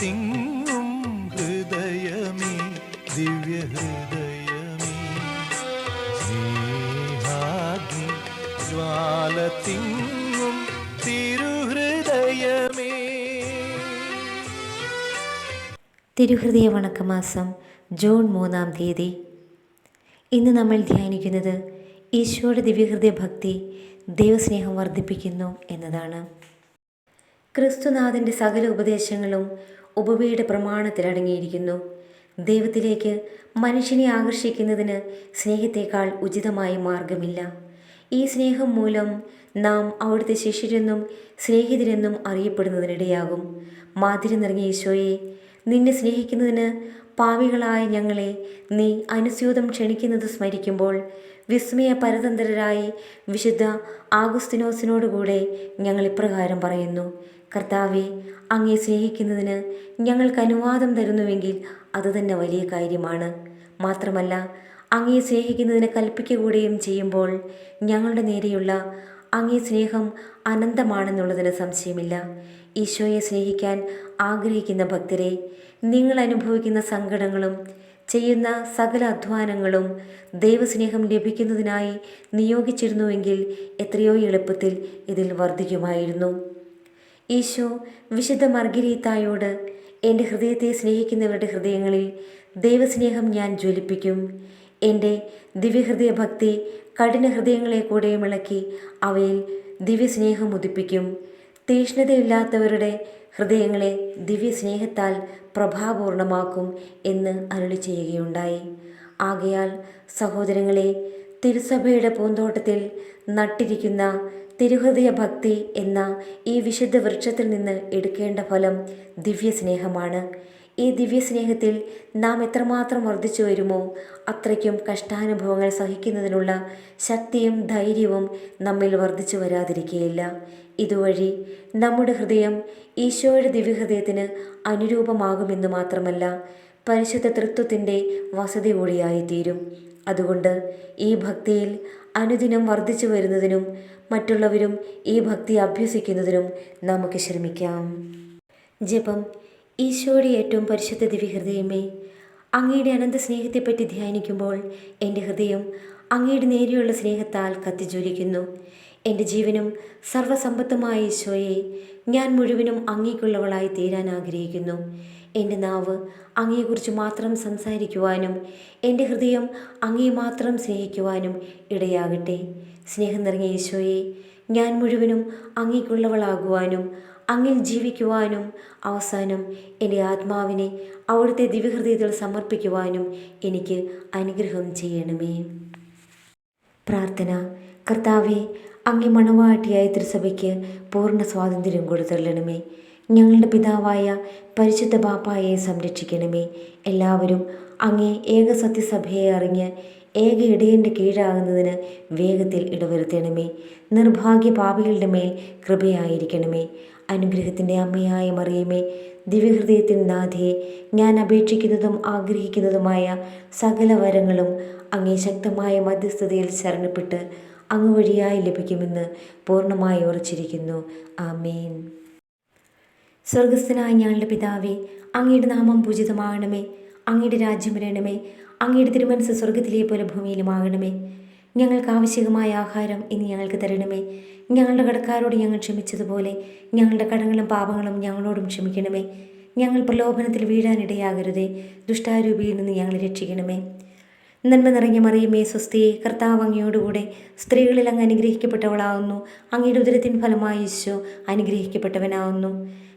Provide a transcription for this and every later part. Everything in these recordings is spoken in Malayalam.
തിങ്ങും ഹൃദയമേ ദിവ്യഹൃദയമേ. സ്നേഹാഗ്നി ജ്വാല തിങ്ങും തിരുഹൃദയമേ. തിരുഹൃദയ വണക്കമാസം ജൂൺ മൂന്നാം തീയതി. ഇന്ന് നമ്മൾ ധ്യാനിക്കുന്നത് ഈശോയുടെ ദിവ്യഹൃദയ ഭക്തി ദൈവസ്നേഹം വർദ്ധിപ്പിക്കുന്നു എന്നതാണ്. ക്രിസ്തുനാഥന്റെ സകല ഉപദേശങ്ങളും ഉപവയുടെ പ്രമാണത്തിൽ അടങ്ങിയിരിക്കുന്നു ദൈവത്തിലേക്ക് മനുഷ്യനെ ആകർഷിക്കുന്നതിന് സ്നേഹത്തേക്കാൾ ഉചിതമായ മാർഗമില്ല. ഈ സ്നേഹം മൂലം നാം അവിടുത്തെ ശിഷ്യരെന്നും സ്നേഹിതരെന്നും അറിയപ്പെടുന്നതിനിടയാകും. മാതിരി നിറഞ്ഞ ഈശോയെ നിന്നെ സ്നേഹിക്കുന്നതിന് പാവികളായ ഞങ്ങളെ നീ അനുസ്യൂതം ക്ഷണിക്കുന്നത് സ്മരിക്കുമ്പോൾ വിസ്മയ പരതന്ത്രരായി വിശുദ്ധ ആഗുസ്തിനോസിനോടുകൂടെ ഞങ്ങൾ ഇപ്രകാരം പറയുന്നു. കർത്താവെ അങ്ങേ സ്നേഹിക്കുന്നതിന് ഞങ്ങൾക്ക് അനുവാദം തരുന്നുവെങ്കിൽ അതുതന്നെ വലിയ കാര്യമാണ്. മാത്രമല്ല അങ്ങേ സ്നേഹിക്കുന്നതിന് കൽപ്പിക്കുകയും ചെയ്യുമ്പോൾ ഞങ്ങളുടെ നേരെയുള്ള അങ്ങേ സ്നേഹം അനന്തമാണെന്നുള്ളതിന് സംശയമില്ല. ഈശോയെ സ്നേഹിക്കാൻ ആഗ്രഹിക്കുന്ന ഭക്തരെ നിങ്ങൾ അനുഭവിക്കുന്ന സങ്കടങ്ങളും ചെയ്യുന്ന സകല അധ്വാനങ്ങളും ദൈവസ്നേഹം ലഭിക്കുന്നതിനായി നിയോഗിച്ചിരുന്നുവെങ്കിൽ എത്രയോ എളുപ്പത്തിൽ ഇതിൽ വർദ്ധിക്കുമായിരുന്നു. ഈശോ വിശുദ്ധ മർഗരീത്തായോട് എന്റെ ഹൃദയത്തെ സ്നേഹിക്കുന്നവരുടെ ഹൃദയങ്ങളിൽ ദൈവസ്നേഹം ഞാൻ ജ്വലിപ്പിക്കും. എന്റെ ദിവ്യഹൃദയ ഭക്തി കഠിന ഹൃദയങ്ങളെ കൂടെ ഇളക്കി അവയിൽ ദിവ്യസ്നേഹം ഉദിപ്പിക്കും. തീഷ്ണതയില്ലാത്തവരുടെ ഹൃദയങ്ങളെ ദിവ്യസ്നേഹത്താൽ പ്രഭാപൂർണമാക്കും എന്ന് അരുളി ചെയ്യുകയുണ്ടായി. ആകയാൽ സഹോദരങ്ങളെ തിരുസഭയുടെ പൂന്തോട്ടത്തിൽ നട്ടിരിക്കുന്ന തിരുഹൃദയ ഭക്തി എന്ന ഈ വിശുദ്ധ വൃക്ഷത്തിൽ നിന്ന് എടുക്കേണ്ട ഫലം ദിവ്യസ്നേഹമാണ്. ഈ ദിവ്യസ്നേഹത്തിൽ നാം എത്രമാത്രം വർദ്ധിച്ചു വരുമോ അത്രയ്ക്കും കഷ്ടാനുഭവങ്ങൾ സഹിക്കുന്നതിനുള്ള ശക്തിയും ധൈര്യവും നമ്മിൽ വർദ്ധിച്ചു വരാതിരിക്കുകയില്ല. ഇതുവഴി നമ്മുടെ ഹൃദയം ഈശോയുടെ ദിവ്യഹൃദയത്തിന് അനുരൂപമാകുമെന്ന് മാത്രമല്ല പരിശുദ്ധ തൃത്വത്തിന്റെ വസതി കൂടിയായിത്തീരും. അതുകൊണ്ട് ഈ ഭക്തിയിൽ അനുദിനം വർദ്ധിച്ചു വരുന്നതിനും മറ്റുള്ളവരും ഈ ഭക്തി അഭ്യസിക്കുന്നതിനും നമുക്ക് ശ്രമിക്കാം. ജപം. ഈശോയുടെ ഏറ്റവും പരിശുദ്ധ ദിവ്യഹൃദയമേ അങ്ങയുടെ അനന്ത സ്നേഹത്തെപ്പറ്റി ധ്യാനിക്കുമ്പോൾ എന്റെ ഹൃദയം അങ്ങയുടെ നേരെയുള്ള സ്നേഹത്താൽ കത്തിജ്വലിക്കുന്നു. എന്റെ ജീവനും സർവസമ്പത്തുമായ ഈശോയെ ഞാൻ മുഴുവനും അങ്ങേക്കുള്ളവളായി തീരാൻ ആഗ്രഹിക്കുന്നു. എന്റെ നാവ് അങ്ങയെക്കുറിച്ച് മാത്രം സംസാരിക്കുവാനും എന്റെ ഹൃദയം അങ്ങയെ മാത്രം സ്നേഹിക്കുവാനും ഇടയാകട്ടെ. സ്നേഹം നിറഞ്ഞ യേശോയെ ഞാൻ മുഴുവനും അങ്ങേക്കുള്ളവളാകുവാനും അങ്ങിൽ ജീവിക്കുവാനും അവസാനം എന്റെ ആത്മാവിനെ അവിടുത്തെ ദിവ്യഹൃദയത്തിൽ സമർപ്പിക്കുവാനും എനിക്ക് അനുഗ്രഹം ചെയ്യണമേ. പ്രാർത്ഥന. കർത്താവെ അങ്ങേ മണവാട്ടിയായ തിരുസഭയ്ക്ക് പൂർണ സ്വാതന്ത്ര്യം കൊടുത്തള്ളണമേ ഞങ്ങളുടെ പിതാവായ പരിശുദ്ധ ബാപ്പായെ സംരക്ഷിക്കണമേ. എല്ലാവരും അങ്ങേ ഏക സത്യസഭയെ അറിഞ്ഞ് ഏക ഇടയന്റെ കീഴാകുന്നതിന് വേഗത്തിൽ ഇടവരുത്തണമേ. നിർഭാഗ്യ പാപികളുടെ മേൽ കൃപയായിരിക്കണമേ. അനുഗ്രഹത്തിന്റെ അമ്മയായ മറിയമേ ദിവ്യഹൃദയത്തിൻ നാഥയെ ഞാൻ അപേക്ഷിക്കുന്നതും ആഗ്രഹിക്കുന്നതുമായ സകല വരങ്ങളും അങ്ങേ ശക്തമായ മധ്യസ്ഥതയിൽ ശരണപ്പെട്ട് അങ്ങ് വഴിയായി ലഭിക്കുമെന്ന് പൂർണമായി ഉറച്ചിരിക്കുന്നു. ആമേൻ. സ്വർഗസ്ഥനായ ഞങ്ങളുടെ പിതാവേ അങ്ങയുടെ നാമം പൂജിതമാകണമേ. അങ്ങയുടെ രാജ്യം വരണമേ. അങ്ങയുടെ തിരുമനസ് സ്വർഗത്തിലെ പോലെ ഭൂമിയിലുമാകണമേ. ഞങ്ങൾക്ക് ആവശ്യകമായ ആഹാരം ഇനി ഞങ്ങൾക്ക് തരണമേ. ഞങ്ങളുടെ കടക്കാരോട് ഞങ്ങൾ ക്ഷമിച്ചതുപോലെ ഞങ്ങളുടെ കടങ്ങളും പാപങ്ങളും ഞങ്ങളോടും ക്ഷമിക്കണമേ. ഞങ്ങൾ പ്രലോഭനത്തിൽ വീഴാനിടയാകരുതേ. ദുഷ്ടാരൂപിയിൽ നിന്ന് ഞങ്ങളെ രക്ഷിക്കണമേ. നന്മ നിറഞ്ഞ മറിയമേ സ്വസ്തിയെ കർത്താവ് അങ്ങയോടുകൂടെ സ്ത്രീകളിൽ അങ്ങ് അനുഗ്രഹിക്കപ്പെട്ടവളാവുന്നു അങ്ങയുടെ ഉദരത്തിൻ ഫലമായി ഈശോ അനുഗ്രഹിക്കപ്പെട്ടവനാവുന്നു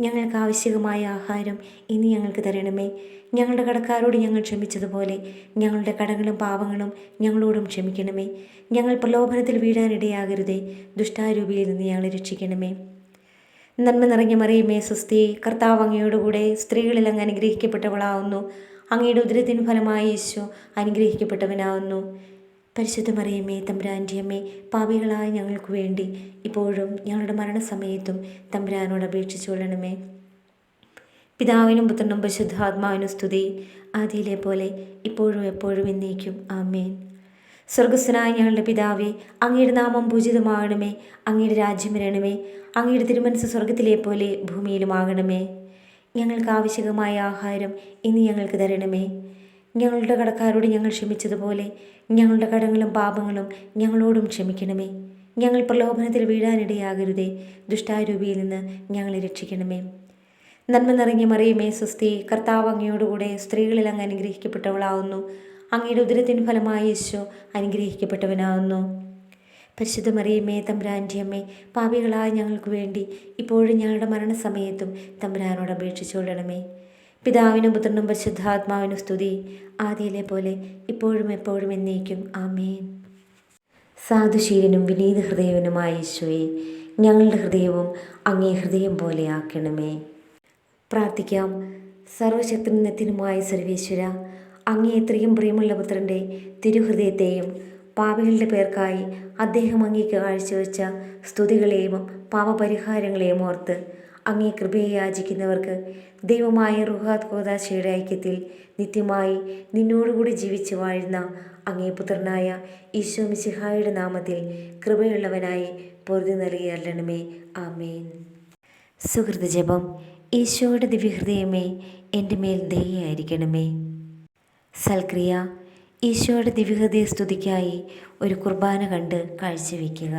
ഞങ്ങൾക്ക് ആവശ്യമായ ആഹാരം ഇന്ന് ഞങ്ങൾക്ക് തരണമേ. ഞങ്ങളുടെ കടക്കാരോട് ഞങ്ങൾ ക്ഷമിച്ചതുപോലെ ഞങ്ങളുടെ കടങ്ങളും പാവങ്ങളും ഞങ്ങളോടും ക്ഷമിക്കണമേ. ഞങ്ങൾ പ്രലോഭനത്തിൽ വീഴാനിടയാകരുതേ. ദുഷ്ടാരൂപിയിൽ നിന്ന് ഞങ്ങളെ രക്ഷിക്കണമേ. നന്മ നിറഞ്ഞ മറിയുമേ സ്വസ്തി കർത്താവ് അങ്ങയോടുകൂടെ സ്ത്രീകളിൽ അങ്ങ് അനുഗ്രഹിക്കപ്പെട്ടവളാവുന്നു. അങ്ങയുടെ ഉദരത്തിന് ഫലമായി യേശു അനുഗ്രഹിക്കപ്പെട്ടവനാവുന്നു. പരിശുദ്ധ മറിയമ്മേ തമ്പുരാന്റെ അമ്മേ പാപികളായ ഞങ്ങൾക്ക് വേണ്ടി ഇപ്പോഴും ഞങ്ങളുടെ മരണസമയത്തും തമ്പുരാനോട് അപേക്ഷിച്ചുകൊള്ളണമേ പിതാവിനും പുത്രനും പരിശുദ്ധാത്മാവിനും സ്തുതി. ആദ്യയിലെ പോലെ ഇപ്പോഴും എപ്പോഴും എന്നേക്കും. ആമേൻ. സ്വർഗസ്വനായ ഞങ്ങളുടെ പിതാവേ അങ്ങയുടെ നാമം പൂജിതമാകണമേ. അങ്ങയുടെ രാജ്യം വരണമേ. അങ്ങയുടെ തിരുമനസ് സ്വർഗത്തിലെ പോലെ ഭൂമിയിലുമാകണമേ. ഞങ്ങൾക്ക് ആവശ്യകമായ ആഹാരം ഇന്ന് ഞങ്ങൾക്ക് തരണമേ. ഞങ്ങളുടെ കടക്കാരോട് ഞങ്ങൾ ക്ഷമിച്ചതുപോലെ ഞങ്ങളുടെ കടങ്ങളും പാപങ്ങളും ഞങ്ങളോടും ക്ഷമിക്കണമേ. ഞങ്ങൾ പ്രലോഭനത്തിൽ വീഴാനിടയാകരുതേ. ദുഷ്ടാരൂപിയിൽ നിന്ന് ഞങ്ങളെ രക്ഷിക്കണമേ. നന്മ നിറഞ്ഞ മറിയുമേ സ്വസ്തി കർത്താവ് അങ്ങയോടുകൂടെ സ്ത്രീകളിൽ അങ്ങ് അനുഗ്രഹിക്കപ്പെട്ടവളാവുന്നു. അങ്ങയുടെ ഉദരത്തിന് ഫലമായി യേശോ അനുഗ്രഹിക്കപ്പെട്ടവനാവുന്നു. പരിശുദ്ധ മറിയമ്മേ തമ്പുരാന്റെ അമ്മേ പാപികളായ ഞങ്ങൾക്ക് വേണ്ടി ഇപ്പോഴും ഞങ്ങളുടെ മരണസമയത്തും തമ്പുരാനോട് അപേക്ഷിച്ചുകൊള്ളണമേ. പിതാവിനും പുത്രനും പരിശുദ്ധാത്മാവിനും സ്തുതി. ആദ്യയിലെ പോലെ ഇപ്പോഴും എപ്പോഴും എന്നേക്കും. ആമേൻ. സാധുശീലനും വിനീത ഹൃദയവനുമായ ഈശോയെ ഞങ്ങളുടെ ഹൃദയവും അങ്ങേ ഹൃദയം പോലെ ആക്കണമേ. പ്രാർത്ഥിക്കാം. സർവശക്തിനത്തിനുമായ സർവേശ്വര അങ്ങേ എത്രയും പ്രിയമുള്ള പുത്രന്റെ തിരുഹൃദയത്തെയും പാപികളുടെ പേർക്കായി അദ്ദേഹം അങ്ങേക്ക് കാഴ്ചവെച്ച സ്തുതികളെയും പാപപരിഹാരങ്ങളെയും ഓർത്ത് അങ്ങേ കൃപയെ യാചിക്കുന്നവർക്ക് ദൈവമായ റുഹാദ് കോദാശയുടെ ഐക്യത്തിൽ നിത്യമായി നിന്നോടുകൂടി ജീവിച്ചു വാഴുന്ന അങ്ങേ പുത്രനായ ഈശോ മിശിഹായുടെ നാമത്തിൽ കൃപയുള്ളവനായി പൊറുതി നൽകിയല്ലണമേ ആമേൻ. സുഹൃത ജപം ഈശോയുടെ ദിവ്യഹൃദയമേ എന്റെ മേൽ ദയായിരിക്കണമേ സൽക്രിയ ഈശോയുടെ ദിവ്യഹൃദയ സ്തുതിക്കായി ഒരു കുർബാന കണ്ട് കാഴ്ചവെക്കുക